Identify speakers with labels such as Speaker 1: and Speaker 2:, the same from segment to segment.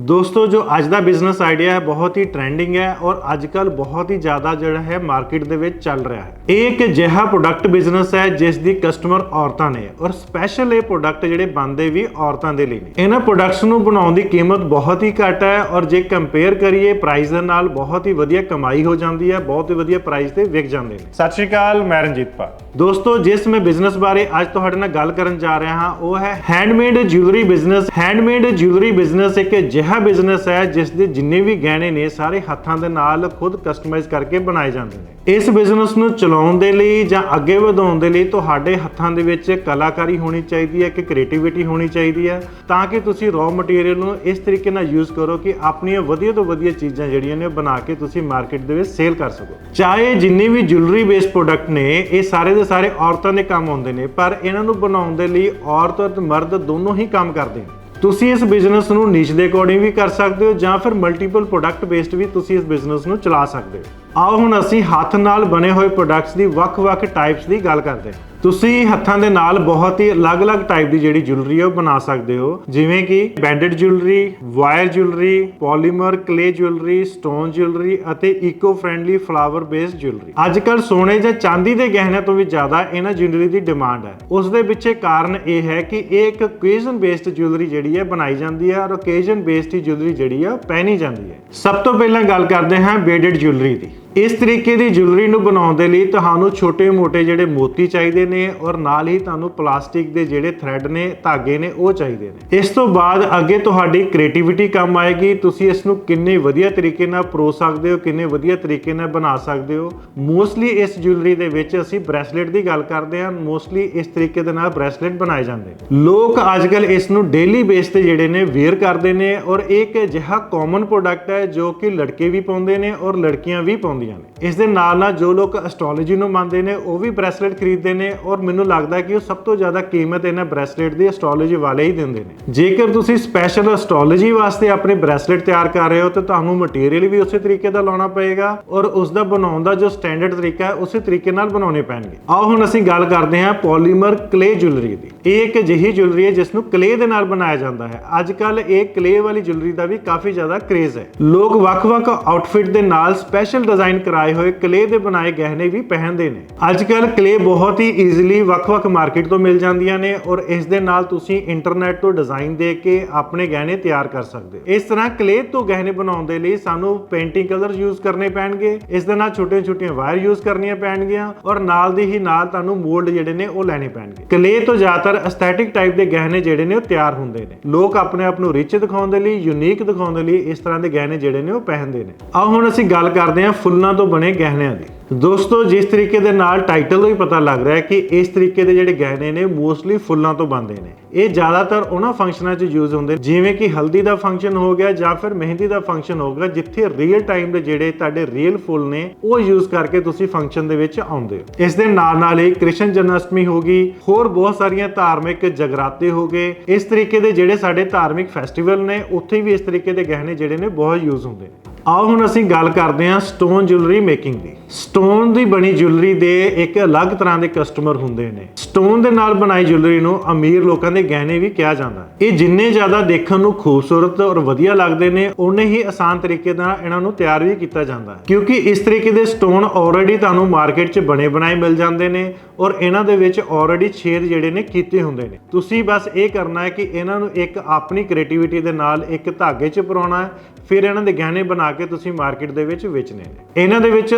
Speaker 1: ਦੋਸਤੋ ਜੋ ਅੱਜ ਦਾ ਬਿਜ਼ਨਸ ਆਈਡੀਆ ਹੈ ਬਹੁਤ ਹੀ ਟ੍ਰੈਂਡਿੰਗ ਹੈ ਔਰ ਅੱਜ ਕੱਲ ਬਹੁਤ ਹੀ ਜ਼ਿਆਦਾ ਜਿਹੜਾ ਹੈ ਮਾਰਕੀਟ ਦੇ ਵਿੱਚ ਚੱਲ ਰਿਹਾ ਹੈ। ਇਹ ਇੱਕ ਅਜਿਹਾ ਪ੍ਰੋਡਕਟ ਬਿਜ਼ਨਸ ਹੈ ਜਿਸ ਦੀ ਕਸਟਮਰ ਔਰਤਾਂ ਨੇ ਔਰ ਸਪੈਸ਼ਲ ਇਹ ਪ੍ਰੋਡਕਟ ਜਿਹੜੇ ਬਣਦੇ ਵੀ ਔਰਤਾਂ ਦੇ ਲਈ ਨੇ। ਇਹਨਾਂ ਪ੍ਰੋਡਕਟਸ ਨੂੰ ਬਣਾਉਣ ਦੀ ਕੀਮਤ ਬਹੁਤ ਹੀ ਘੱਟ ਹੈ ਔਰ ਜੇ ਕੰਪੇਅਰ ਕਰੀਏ ਪ੍ਰਾਈਸ ਦੇ ਨਾਲ ਬਹੁਤ ਹੀ ਵਧੀਆ ਕਮਾਈ ਹੋ ਜਾਂਦੀ ਹੈ ਬਹੁਤ ਹੀ ਵਧੀਆ ਪ੍ਰਾਈਸ ਤੇ ਵਿਕ ਜਾਂਦੇ ਨੇ। ਸਤਿ ਸ਼੍ਰੀ ਅਕਾਲ ਮੈਂ ਰਣਜੀਤ ਪਾਲ। ਦੋਸਤੋ ਜਿਸ ਮੈਂ ਬਿਜ਼ਨਸ ਬਾਰੇ ਅੱਜ ਤੁਹਾਡੇ ਨਾਲ ਗੱਲ ਕਰਨ ਜਾ ਰਿਹਾ ਹਾਂ ਉਹ ਹੈ handmade jewellery business handmade jewellery business ਇੱਕ ਅਜਿਹਾ ਬਿਜ਼ਨਸ ਹੈ ਜਿਸ ਦੇ ਜਿੰਨੇ ਵੀ ਗਹਿਣੇ ਨੇ ਸਾਰੇ ਹੱਥਾਂ ਦੇ ਨਾਲ ਖੁਦ ਕਸਟਮਾਈਜ਼ ਕਰਕੇ ਬਣਾਏ ਜਾਂਦੇ ਨੇ। ਇਸ ਬਿਜ਼ਨਸ ਨੂੰ ਚਲਾਉਣ ਦੇ ਲਈ ਜਾਂ ਅੱਗੇ ਵਧਾਉਣ ਦੇ ਲਈ ਤੁਹਾਡੇ ਹੱਥਾਂ ਦੇ ਵਿੱਚ ਕਲਾਕਾਰੀ ਹੋਣੀ ਚਾਹੀਦੀ ਹੈ ਕਿ ਕ੍ਰੀਏਟੀਵਿਟੀ ਹੋਣੀ ਚਾਹੀਦੀ ਹੈ, ਤਾਂ ਕਿ ਤੁਸੀਂ ਰॉ ਮਟੀਰੀਅਲ ਨੂੰ ਇਸ ਤਰੀਕੇ ਨਾਲ ਯੂਜ਼ ਕਰੋ ਕਿ ਆਪਣੀਆਂ ਵਧੀਆ ਤੋਂ ਵਧੀਆ ਚੀਜ਼ਾਂ ਜਿਹੜੀਆਂ ਨੇ ਉਹ ਬਣਾ ਕੇ ਤੁਸੀਂ ਮਾਰਕੀਟ ਦੇ ਵਿੱਚ ਸੇਲ ਕਰ ਸਕੋ। ਚਾਹੇ ਜਿੰਨੇ ਵੀ ਜੁਐਲਰੀ ਬੇਸਡ ਪ੍ਰੋਡਕਟ ਨੇ, ਇਹ ਸਾਰੇ ਦੇ ਸਾਰੇ ਔਰਤਾਂ ਦੇ ਕੰਮ ਆਉਂਦੇ ਨੇ, ਪਰ ਇਹਨਾਂ ਨੂੰ ਬਣਾਉਣ ਦੇ ਲਈ ਔਰਤ ਅਤੇ ਮਰਦ ਦੋਨੋਂ ਹੀ ਕੰਮ ਕਰਦੇ ਨੇ। ਤੁਸੀਂ ਇਸ ਬਿਜ਼ਨਸ ਨੂੰ ਨੀਚ ਦੇ ਅਕੋਰਡਿੰਗ ਵੀ ਕਰ ਸਕਦੇ ਹੋ ਜਾਂ ਫਿਰ ਮਲਟੀਪਲ ਪ੍ਰੋਡਕਟ ਬੇਸਡ ਵੀ ਤੁਸੀਂ ਇਸ ਬਿਜ਼ਨਸ ਨੂੰ ਚਲਾ ਸਕਦੇ ਹੋ। ਆਓ ਹੁਣ ਅਸੀਂ ਹੱਥ ਨਾਲ ਬਣੇ ਹੋਏ ਪ੍ਰੋਡਕਟਸ ਦੀ ਵੱਖ-ਵੱਖ ਟਾਈਪਸ ਦੀ ਗੱਲ ਕਰਦੇ ਹਾਂ। ਤੁਸੀਂ ਹੱਥਾਂ ਦੇ ਨਾਲ ਬਹੁਤ ਹੀ ਅਲੱਗ-ਅਲੱਗ ਟਾਈਪ ਦੀ ਜਿਹੜੀ ਜੁਐਲਰੀ ਹੈ ਉਹ ਬਣਾ ਸਕਦੇ ਹੋ। ਜਿਵੇਂ ਕਿ beaded jewellery wire jewellery polymer clay jewellery stone jewellery ਅਤੇ eco friendly flower based jewellery ਅੱਜਕੱਲ ਸੋਨੇ ਜਾਂ ਚਾਂਦੀ ਦੇ ਗਹਿਣਿਆਂ ਤੋਂ ਵੀ ਜ਼ਿਆਦਾ ਇਹਨਾਂ ਜੁਐਲਰੀ ਦੀ ਡਿਮਾਂਡ ਹੈ ਉਸ ਦੇ ਪਿੱਛੇ ਕਾਰਨ ਇਹ ਹੈ ਕਿ ਇਹ ਇੱਕ ਓਕੇਜ਼ਨ ਬੇਸਡ ਜੁਐਲਰੀ ਜਿਹੜੀ ਹੈ ਬਣਾਈ ਜਾਂਦੀ ਹੈ ਔਰ ਓਕੇਜ਼ਨ ਬੇਸਡ ਹੀ ਜੁਐਲਰੀ ਜਿਹੜੀ ਹੈ ਉਹ ਪਹਿਨੀ ਜਾਂਦੀ ਹੈ ਸਭ ਤੋਂ ਪਹਿਲਾਂ ਗੱਲ ਕਰਦੇ ਹਾਂ ਬੇਡਡ ਜੁਐਲਰੀ ਦੀ। ਇਸ ਤਰੀਕੇ ਦੀ ਜੁਐਲਰੀ ਨੂੰ ਬਣਾਉਣ ਦੇ ਲਈ ਤੁਹਾਨੂੰ ਛੋਟੇ-ਮੋਟੇ ਜਿਹੜੇ ਮੋਤੀ ਚਾਹੀਦੇ ਨੇ ਔਰ ਨਾਲ ਹੀ ਤੁਹਾਨੂੰ ਪਲਾਸਟਿਕ ਦੇ ਜਿਹੜੇ ਥ੍ਰੈਡ ਨੇ, ਧਾਗੇ ਨੇ, ਉਹ ਚਾਹੀਦੇ ਨੇ। ਇਸ ਤੋਂ ਬਾਅਦ ਅੱਗੇ ਤੁਹਾਡੀ ਕ੍ਰੀਏਟੀਵਿਟੀ ਕੰਮ ਆਏਗੀ। ਤੁਸੀਂ ਇਸ ਨੂੰ ਕਿੰਨੇ ਵਧੀਆ ਤਰੀਕੇ ਨਾਲ ਪਰੋ ਸਕਦੇ ਹੋ, ਕਿੰਨੇ ਵਧੀਆ ਤਰੀਕੇ ਨਾਲ ਬਣਾ ਸਕਦੇ ਹੋ। ਮੋਸਟਲੀ ਇਸ ਜੁਐਲਰੀ ਦੇ ਵਿੱਚ ਅਸੀਂ ਬ੍ਰੈਸਲੇਟ ਦੀ ਗੱਲ ਕਰਦੇ ਹਾਂ। ਮੋਸਟਲੀ ਇਸ ਤਰੀਕੇ ਦੇ ਨਾਲ ਬ੍ਰੈਸਲੇਟ ਬਣਾਏ ਜਾਂਦੇ ਨੇ। ਲੋਕ ਅੱਜਕੱਲ ਇਸ ਨੂੰ ਡੇਲੀ ਬੇਸ ਤੇ ਜਿਹੜੇ ਨੇ ਵੇਅਰ ਕਰਦੇ ਨੇ ਔਰ ਇਹ ਇੱਕ ਅਜਿਹਾ ਕਾਮਨ ਪ੍ਰੋਡਕਟ ਹੈ ਜੋ ਕਿ ਲੜਕੇ ਵੀ ਪਾਉਂਦੇ ਨੇ ਔਰ ਲੜਕੀਆਂ ਵੀ ਪਾਉਂਦੀਆਂ ਨੇ। ਇਸ ਦੇ ਨਾਲ ਨਾਲ ਜੋ ਲੋਕ ਐਸਟ੍ਰੋਲੋਜੀ ਨੂੰ ਮੰਨਦੇ ਨੇ, ਉਹ ਵੀ ਬ੍ਰੈਸਲੇਟ ਖਰੀਦਦੇ ਨੇ ਔਰ ਮੈਨੂੰ ਲੱਗਦਾ ਕਿ ਉਹ ਸਭ ਤੋਂ ਜ਼ਿਆਦਾ ਕੀਮਤ ਇਹਨਾਂ ਬ੍ਰੈਸਲੇਟ ਦੀ ਐਸਟ੍ਰੋਲੋਜੀ ਵਾਲੇ ਹੀ ਦਿੰਦੇ ਨੇ। ਜੇਕਰ ਤੁਸੀਂ ਸਪੈਸ਼ਲ ਐਸਟ੍ਰੋਲੋਜੀ ਵਾਸਤੇ ਆਪਣੇ ਬ੍ਰੈਸਲੇਟ ਤਿਆਰ ਕਰ ਰਹੇ ਹੋ, ਤਾਂ ਤੁਹਾਨੂੰ ਮਟੀਰੀਅਲ ਵੀ ਉਸੇ ਤਰੀਕੇ ਦਾ ਲਾਉਣਾ ਪਏਗਾ ਔਰ ਉਸ ਦਾ ਬਣਾਉਣ ਦਾ ਜੋ ਸਟੈਂਡਰਡ ਤਰੀਕਾ ਹੈ, ਉਸੇ ਤਰੀਕੇ ਨਾਲ ਬਣਾਉਣੇ ਪੈਣਗੇ। ਆਓ ਹੁਣ ਅਸੀਂ ਗੱਲ ਕਰਦੇ ਹਾਂ ਪੋਲੀਮਰ ਕਲੇ ਜੁਐਲਰੀ ਦੀ। ਇਹ ਇੱਕ ਅਜਿਹੀ ਜੁਐਲਰੀ ਹੈ, ਜਿਸ ਨੂੰ ਕਲੇ ਦੇ ਨਾਲ ਬਣਾਇਆ ਜਾਂਦਾ ਹੈ। ਅੱਜ ਕੱਲ ਇਹ ਕਲੇ ਵਾਲੀ ਜੁਐਲਰੀ ਦਾ ਵੀ ਕਾਫੀ ਜ਼ਿਆਦਾ ਕਰੇਜ ਹੈ। ਲੋਕ ਵੱਖ-ਵੱਖ ਆਊਟਫਿਟ ਦੇ ਨਾਲ ਸਪੈਸ਼ਲ ਡਿਜ਼ਾਈਨ ਕਰਾਏ ਹੋਏ ਕਲੇ ਦੇ ਬਣਾਏ ਗਹਿਣੇ ਵੀ ਪਹਿਨਦੇ ਨੇ। ਅੱਜ ਕੱਲ ਕਲੇ ਬਹੁਤ ਹੀ ਈਜ਼ੀਲੀ ਵੱਖ-ਵੱਖ ਮਾਰਕੀਟ ਤੋਂ ਮਿਲ ਜਾਂਦੀਆਂ ਨੇ ਔਰ ਇਸ ਦੇ ਨਾਲ ਤੁਸੀਂ ਇੰਟਰਨੈਟ ਤੋਂ ਡਿਜ਼ਾਈਨ ਦੇ ਕੇ ਆਪਣੇ ਗਹਿਣੇ ਤਿਆਰ ਕਰ ਸਕਦੇ ਹੋ। ਇਸ ਤਰ੍ਹਾਂ ਕਲੇ ਤੋਂ ਗਹਿਣੇ ਬਣਾਉਣ ਦੇ ਲਈ ਸਾਨੂੰ ਪੇਂਟਿੰਗ ਕਲਰ ਯੂਜ਼ ਕਰਨੇ ਪੈਣਗੇ, ਇਸ ਦੇ ਨਾਲ ਛੋਟੀਆਂ-ਛੋਟੀਆਂ ਵਾਇਰ ਯੂਜ਼ ਕਰਨੀਆਂ ਪੈਣਗੀਆਂ ਔਰ ਨਾਲ ਦੀ ਹੀ ਨਾਲ ਤੁਹਾਨੂੰ ਮੋਲਡ ਜਿਹੜੇ ਨੇ ਉਹ ਲੈਣੇ ਪੈਣਗੇ। ਕਲੇ ਤੋਂ ਜ਼ਿਆਦਾਤਰ ਐਸਥੈਟਿਕ ਟਾਈਪ ਦੇ ਗਹਿਣੇ ਜਿਹੜੇ ਨੇ ਉਹ ਤਿਆਰ ਹੁੰਦੇ ਨੇ। ਲੋਕ ਆਪਣੇ ਆਪ ਨੂੰ ਰਿਚ ਦਿਖਾਉਣ ਦੇ ਲਈ ਯੂਨੀਕ ਦਿਖਾਉਣ ਦੇ ਲਈ ਇਸ ਤਰ੍ਹਾਂ ਦੇ ਗਹਿਣੇ ਜਿਹੜੇ ਨੇ ਉਹ ਪਹਿਨਦੇ ਨੇ। ਆਓ ਹੁਣ ਅਸੀਂ ਗੱਲ ਕਰਦੇ ਹਾਂ ਫੁੱਲ ਤੋਂ ਬਣੇ ਗਹਿਣਿਆਂ ਦੀ। ਦੋਸਤੋ, ਜਿਸ ਤਰੀਕੇ ਦੇ ਨਾਲ ਟਾਈਟਲ ਤੋਂ ਹੀ ਪਤਾ ਲੱਗ ਰਿਹਾ ਹੈ ਕਿ ਇਸ ਤਰੀਕੇ ਦੇ ਜਿਹੜੇ ਗਹਿਣੇ ਨੇ ਮੋਸਟਲੀ ਫੁੱਲਾਂ ਤੋਂ ਬਣਦੇ ਨੇ। ਇਹ ਜ਼ਿਆਦਾਤਰ ਉਹਨਾਂ ਫੰਕਸ਼ਨਾਂ 'ਚ ਯੂਜ਼ ਹੁੰਦੇ ਜਿਵੇਂ ਕਿ ਹਲਦੀ ਦਾ ਫੰਕਸ਼ਨ ਹੋ ਗਿਆ ਜਾਂ ਫਿਰ ਮਹਿੰਦੀ ਦਾ ਫੰਕਸ਼ਨ ਹੋ ਗਿਆ, ਜਿੱਥੇ ਰੀਅਲ ਟਾਈਮ ਦੇ ਜਿਹੜੇ ਤੁਹਾਡੇ ਰੀਅਲ ਫੁੱਲ ਨੇ, ਉਹ ਯੂਜ਼ ਕਰਕੇ ਤੁਸੀਂ ਫੰਕਸ਼ਨ ਦੇ ਵਿੱਚ ਆਉਂਦੇ ਹੋ। ਇਸ ਦੇ ਨਾਲ ਨਾਲ ਹੀ ਕ੍ਰਿਸ਼ਨ ਜਨਮਸ਼ਟਮੀ ਹੋ ਗਈ, ਹੋਰ ਬਹੁਤ ਸਾਰੀਆਂ ਧਾਰਮਿਕ ਜਗਰਾਤੇ ਹੋ ਗਏ। ਇਸ ਤਰੀਕੇ ਦੇ ਜਿਹੜੇ ਸਾਡੇ ਧਾਰਮਿਕ ਫੈਸਟੀਵਲ ਨੇ, ਉੱਥੇ ਵੀ ਇਸ ਤਰੀਕੇ ਦੇ ਗਹਿਣੇ ਜਿਹੜੇ ਨੇ ਬਹੁਤ ਯੂਜ਼ ਹੁੰਦੇ ਨੇ। ਆਓ ਹੁਣ ਅਸੀਂ ਗੱਲ ਕਰਦੇ ਹਾਂ ਸਟੋਨ ਜੁਐਲਰੀ ਮੇਕਿੰਗ ਦੀ। ਸਟੋਨ ਦੀ ਬਣੀ ਜੁਐਲਰੀ ਦੇ ਇੱਕ ਅਲੱਗ ਤਰ੍ਹਾਂ ਦੇ ਕਸਟਮਰ ਹੁੰਦੇ ਨੇ। ਸਟੋਨ ਦੇ ਨਾਲ ਬਣਾਈ ਜੁਐਲਰੀ ਨੂੰ ਅਮੀਰ ਲੋਕਾਂ ਦੇ ਗਹਿਣੇ ਵੀ ਕਿਹਾ ਜਾਂਦਾ ਹੈ। ਇਹ ਜਿੰਨੇ ਜ਼ਿਆਦਾ ਦੇਖਣ ਨੂੰ ਖੂਬਸੂਰਤ ਔਰ ਵਧੀਆ ਲੱਗਦੇ ਨੇ ਉਨੇ ਹੀ ਆਸਾਨ ਤਰੀਕੇ ਨਾਲ ਇਹਨਾਂ ਨੂੰ ਤਿਆਰ ਵੀ ਕੀਤਾ ਜਾਂਦਾ ਹੈ। ਕਿਉਂਕਿ ਇਸ ਤਰੀਕੇ ਦੇ ਸਟੋਨ ਆਲਰੇਡੀ ਤੁਹਾਨੂੰ ਮਾਰਕੀਟ 'ਚ ਬਣੇ ਬਣਾਏ ਮਿਲ ਜਾਂਦੇ ਨੇ ਔਰ ਇਹਨਾਂ ਦੇ ਵਿੱਚ ਆਲਰੇਡੀ ਛੇਦ ਜਿਹੜੇ ਨੇ ਕੀਤੇ ਹੁੰਦੇ ਨੇ। ਤੁਸੀਂ ਬਸ ਇਹ ਕਰਨਾ ਹੈ ਕਿ ਇਹਨਾਂ ਨੂੰ ਇੱਕ ਆਪਣੀ ਕ੍ਰੀਏਟੀਵਿਟੀ ਦੇ ਨਾਲ ਇੱਕ ਧਾਗੇ 'ਚ ਪਰਾਉਣਾ ਹੈ, ਫਿਰ ਇਹਨਾਂ ਦੇ ਗਹਿਣੇ ਬਣਾ ਕੇ ਤੁਸੀਂ ਮਾਰਕੀਟ ਦੇ ਵਿੱਚ ਵੇਚਣੇ ਨੇ। ਇਹਨਾਂ ਦੇ ਵਿੱਚ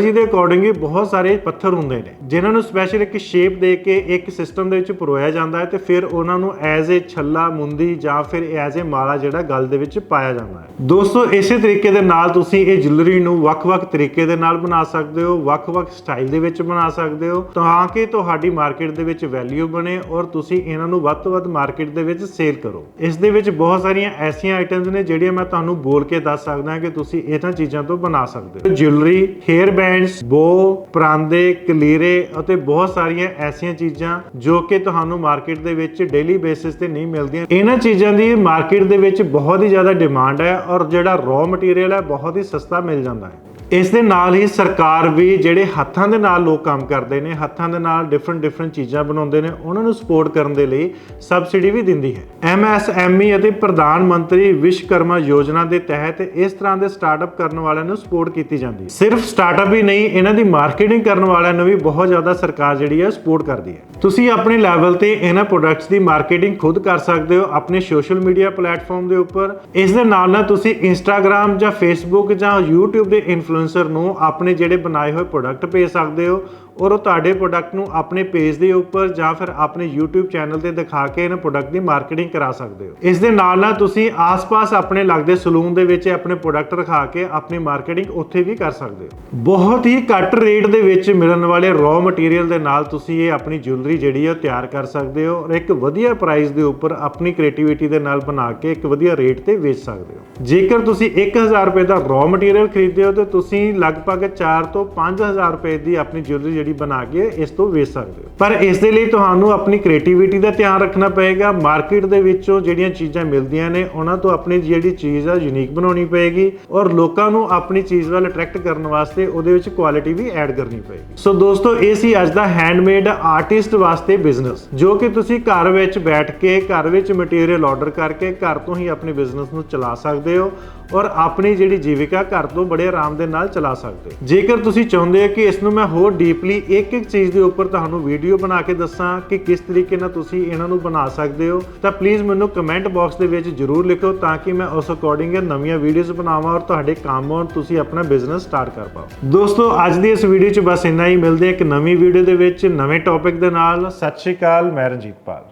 Speaker 1: ਐਸਟ੍ਰੋਲੋਜੀ ਦੇ ਅਕੋਰਡਿੰਗ ਹੀ ਬਹੁਤ ਸਾਰੇ ਪੱਥਰ ਹੁੰਦੇ ਨੇ। ਜਿਨ੍ਹਾਂ ਨੂੰ ਸਪੈਸ਼ਲ ਇੱਕ ਸ਼ੇਪ ਦੇ ਕੇ ਇੱਕ ਸਿਸਟਮ ਦੇ ਵਿੱਚ ਪਰੋਇਆ ਜਾਂਦਾ ਹੈ ਤੇ ਫਿਰ ਉਹਨਾਂ ਨੂੰ ਐਜ਼ ਏ ਛੱਲਾ, ਮੁੰਦੀ ਜਾਂ ਫਿਰ ਐਜ਼ ਏ ਮਾਲਾ ਜਿਹੜਾ ਗਲ ਦੇ ਵਿੱਚ ਪਾਇਆ ਜਾਂਦਾ ਹੈ। ਦੋਸਤੋ, ਇਸੇ ਤਰੀਕੇ ਦੇ ਨਾਲ ਤੁਸੀਂ ਇਹ ਜੁਐਲਰੀ ਨੂੰ ਵੱਖ-ਵੱਖ ਤਰੀਕੇ ਦੇ ਨਾਲ ਬਣਾ ਸਕਦੇ ਹੋ, ਵੱਖ-ਵੱਖ ਸਟਾਈਲ ਦੇ ਵਿੱਚ ਬਣਾ ਸਕਦੇ ਹੋ, ਤਾਂ ਕਿ ਤੁਹਾਡੀ ਮਾਰਕੀਟ ਦੇ ਵਿੱਚ ਵੈਲਿਊ ਬਣੇ ਔਰ ਤੁਸੀਂ ਇਹਨਾਂ ਨੂੰ ਵੱਧ ਤੋਂ ਵੱਧ ਮਾਰਕੀਟ ਦੇ ਵਿੱਚ ਸੇਲ ਕਰੋ। ਇਸ ਦੇ ਵਿੱਚ ਬਹੁਤ ਸਾਰੀਆਂ ਐਸੀਆਂ ਆਈਟਮਸ ਨੇ ਜਿਹੜੀਆਂ ਮੈਂ ਤੁਹਾਨੂੰ ਬੋਲ ਕੇ ਦੱਸ ਸਕਦਾ ਕਿ ਤੁਸੀਂ ਇਹਨਾਂ ਚੀਜ਼ਾਂ ਤੋਂ ਬਣਾ ਸਕਦੇ ਹੋ। ਜੁਐਲਰੀ ਹੇਅਰ ਬੈਂਡਸ ਬੋ ਪਰਾਂਦੇ, ਕਲੀਰੇ ਅਤੇ ਬਹੁਤ ਸਾਰੀਆਂ ਐਸੀਆਂ ਚੀਜ਼ਾਂ ਜੋ ਕਿ ਤੁਹਾਨੂੰ ਮਾਰਕੀਟ ਦੇ ਵਿੱਚ ਡੇਲੀ ਬੇਸਿਸ ਤੇ ਨਹੀਂ ਮਿਲਦੀਆਂ। ਇਹਨਾਂ ਚੀਜ਼ਾਂ ਦੀ ਮਾਰਕੀਟ ਦੇ ਵਿੱਚ ਬਹੁਤ ਹੀ ਜ਼ਿਆਦਾ ਡਿਮਾਂਡ ਹੈ ਔਰ ਜਿਹੜਾ ਰॉ ਮਟੀਰੀਅਲ ਹੈ ਬਹੁਤ ਹੀ ਸਸਤਾ ਮਿਲ ਜਾਂਦਾ ਹੈ। ਇਸ ਦੇ ਨਾਲ ਹੀ ਸਰਕਾਰ ਵੀ ਜਿਹੜੇ ਹੱਥਾਂ ਦੇ ਨਾਲ ਲੋਕ ਕੰਮ ਕਰਦੇ ਨੇ, ਹੱਥਾਂ ਦੇ ਨਾਲ ਡਿਫਰੈਂਟ ਡਿਫਰੈਂਟ ਚੀਜ਼ਾਂ ਬਣਾਉਂਦੇ ਨੇ, ਉਹਨਾਂ ਨੂੰ ਸਪੋਰਟ ਕਰਨ ਦੇ ਲਈ ਸਬਸਿਡੀ ਵੀ ਦਿੰਦੀ ਹੈ। ਐਮਐਸਐਮਈ ਅਤੇ ਪ੍ਰਧਾਨ ਮੰਤਰੀ ਵਿਸ਼ਵਕਰਮਾ ਯੋਜਨਾ ਦੇ ਤਹਿਤ ਇਸ ਤਰ੍ਹਾਂ ਦੇ ਸਟਾਰਟਅਪ ਕਰਨ ਵਾਲਿਆਂ ਨੂੰ ਸਪੋਰਟ ਕੀਤੀ ਜਾਂਦੀ ਹੈ। ਸਿਰਫ ਸਟਾਰਟਅਪ ਹੀ ਨਹੀਂ, ਇਹਨਾਂ ਦੀ ਮਾਰਕੀਟਿੰਗ ਕਰਨ ਵਾਲਿਆਂ ਨੂੰ ਵੀ ਬਹੁਤ ਜ਼ਿਆਦਾ ਸਰਕਾਰ ਜਿਹੜੀ ਹੈ ਸਪੋਰਟ ਕਰਦੀ ਹੈ। ਤੁਸੀਂ ਆਪਣੇ ਲੈਵਲ ਤੇ ਇਹਨਾਂ ਪ੍ਰੋਡਕਟਸ ਦੀ ਮਾਰਕੀਟਿੰਗ ਖੁਦ ਕਰ ਸਕਦੇ ਹੋ, ਆਪਣੇ ਸੋਸ਼ਲ ਮੀਡੀਆ ਪਲੇਟਫਾਰਮ ਦੇ ਉੱਪਰ। ਇਸ ਦੇ ਨਾਲ ਨਾਲ ਤੁਸੀਂ ਇੰਸਟਾਗ੍ਰam ਜਾਂ ਫੇਸਬੁੱਕ ਜਾਂ YouTube ਦੇ ਇਨਫਲੂਐਂਸਰ ਨੂੰ ਆਪਣੇ ਜਿਹੜੇ ਬਣਾਏ ਹੋਏ ਪ੍ਰੋਡਕਟ ਭੇਜ ਸਕਦੇ ਹੋ ਔਰ ਉਹ ਤੁਹਾਡੇ ਪ੍ਰੋਡਕਟ ਨੂੰ ਆਪਣੇ ਪੇਜ ਦੇ ਉੱਪਰ ਜਾਂ ਫਿਰ ਆਪਣੇ YouTube ਚੈਨਲ ਤੇ ਦਿਖਾ ਕੇ ਇਹਨਾਂ ਪ੍ਰੋਡਕਟ ਦੀ ਮਾਰਕੀਟਿੰਗ ਕਰਾ ਸਕਦੇ ਹੋ। ਇਸ ਦੇ ਨਾਲ ਨਾਲ ਤੁਸੀਂ ਆਸ-ਪਾਸ ਆਪਣੇ ਲੱਗਦੇ ਸਲੂਨ ਦੇ ਵਿੱਚ ਆਪਣੇ ਪ੍ਰੋਡਕਟ ਰਖਾ ਕੇ ਆਪਣੀ ਮਾਰਕੀਟਿੰਗ ਉੱਥੇ ਵੀ ਕਰ ਸਕਦੇ ਹੋ। ਬਹੁਤ ਹੀ ਘੱਟ ਰੇਟ ਦੇ ਵਿੱਚ ਮਿਲਣ ਵਾਲੇ ਰॉ ਮਟੀਰੀਅਲ ਦੇ ਨਾਲ ਤੁਸੀਂ ਇਹ ਆਪਣੀ ਜੁਐਲਰੀ ਜਿਹੜੀ ਹੈ ਤਿਆਰ ਕਰ ਸਕਦੇ ਹੋ ਔਰ ਇੱਕ ਵਧੀਆ ਪ੍ਰਾਈਸ ਦੇ ਉੱਪਰ ਆਪਣੀ ਕ੍ਰੀਏਟੀਵਿਟੀ ਦੇ ਨਾਲ ਬਣਾ ਕੇ ਇੱਕ ਵਧੀਆ ਰੇਟ ਤੇ ਵੇਚ ਸਕਦੇ ਹੋ। ਜੇਕਰ ਤੁਸੀਂ 1000 ਰੁਪਏ ਦਾ ਰॉ ਮਟੀਰੀਅਲ ਖਰੀਦਦੇ ਹੋ ਤਾਂ ਤੁਸੀਂ ਲਗਭਗ 4 ਤੋਂ 5000 ਰੁਪਏ ਦੀ ਆਪਣੀ ਜੁਐਲਰੀ ਜਿਹੜੀ ਬਣਾ ਕੇ ਇਸ ਤੋਂ ਵੇਚ ਸਕਦੇ ਹੋ। ਪਰ ਇਸ ਦੇ ਲਈ ਤੁਹਾਨੂੰ ਆਪਣੀ ਕ੍ਰੀਏਟੀਵਿਟੀ ਦਾ ਧਿਆਨ ਰੱਖਣਾ ਪਏਗਾ। ਮਾਰਕੀਟ ਦੇ ਵਿੱਚੋਂ ਜਿਹੜੀਆਂ ਚੀਜ਼ਾਂ ਮਿਲਦੀਆਂ ਨੇ, ਉਹਨਾਂ ਤੋਂ ਆਪਣੀ ਜਿਹੜੀ ਚੀਜ਼ ਆ ਯੂਨੀਕ ਬਣਾਉਣੀ ਪਏਗੀ ਔਰ ਲੋਕਾਂ ਨੂੰ ਆਪਣੀ ਚੀਜ਼ ਵੱਲ ਅਟਰੈਕਟ ਕਰਨ ਵਾਸਤੇ ਉਹਦੇ ਵਿੱਚ ਕੁਆਲਿਟੀ ਵੀ ਐਡ ਕਰਨੀ ਪਏਗੀ। ਸੋ ਦੋਸਤੋ, ਇਹ ਸੀ ਅੱਜ ਦਾ ਹੈਂਡਮੇਡ ਆਰਟਿਸਟ ਵਾਸਤੇ ਬਿਜ਼ਨਸ ਜੋ ਕਿ ਤੁਸੀਂ ਘਰ ਵਿੱਚ ਬੈਠ ਕੇ, ਘਰ ਵਿੱਚ ਮਟੀਰੀਅਲ ਆਰਡਰ ਕਰਕੇ ਘਰ ਤੋਂ ਹੀ ਆਪਣੇ ਬਿਜ਼ਨਸ ਨੂੰ ਚਲਾ ਸਕਦੇ ਹੋ ਔਰ ਆਪਣੀ ਜਿਹੜੀ ਜੀਵਿਕਾ ਘਰ ਤੋਂ ਬੜੇ ਆਰਾਮ ਦੇ ਨਾਲ ਚਲਾ ਸਕਦੇ ਹੋ। ਜੇਕਰ ਤੁਸੀਂ ਚਾਹੁੰਦੇ ਹੋ ਕਿ ਇਸ ਨੂੰ ਮੈਂ ਹੋਰ ਡੀਪਲੀ ਇੱਕ ਇੱਕ ਚੀਜ਼ ਦੇ ਉੱਪਰ ਤੁਹਾਨੂੰ ਵੀਡੀਓ ਬਣਾ ਕੇ ਦੱਸਾਂ ਕਿ ਕਿਸ ਤਰੀਕੇ ਨਾਲ ਤੁਸੀਂ ਇਹਨਾਂ ਨੂੰ ਬਣਾ ਸਕਦੇ ਹੋ, ਤਾਂ ਪਲੀਜ਼ ਮੈਨੂੰ ਕਮੈਂਟ ਬਾਕਸ ਦੇ ਵਿੱਚ ਜਰੂਰ ਲਿਖੋ ਤਾਂ ਕਿ ਮੈਂ ਉਸ ਅਕੋਰਡਿੰਗ ਨਵੀਆਂ ਵੀਡੀਓਜ਼ ਬਣਾਵਾਂ ਔਰ ਤੁਹਾਡੇ ਕੰਮ ਆਉਣ, ਤੁਸੀਂ ਆਪਣਾ ਬਿਜ਼ਨਸ ਸਟਾਰਟ ਕਰ ਪਾਓ। ਦੋਸਤੋ, ਅੱਜ ਦੀ ਇਸ ਵੀਡੀਓ 'ਚ ਬਸ ਇੰਨਾ ਹੀ। ਮਿਲਦੇ ਇੱਕ ਨਵੀਂ ਵੀਡੀਓ ਦੇ ਵਿੱਚ, ਨਵੇਂ ਟੌਪਿਕ ਦੇ ਨਾਲ। ਸਤਿ ਸ਼੍ਰੀ ਅਕਾਲ, ਮੈਂ ਰਣਜੀਤ ਪਾਲ।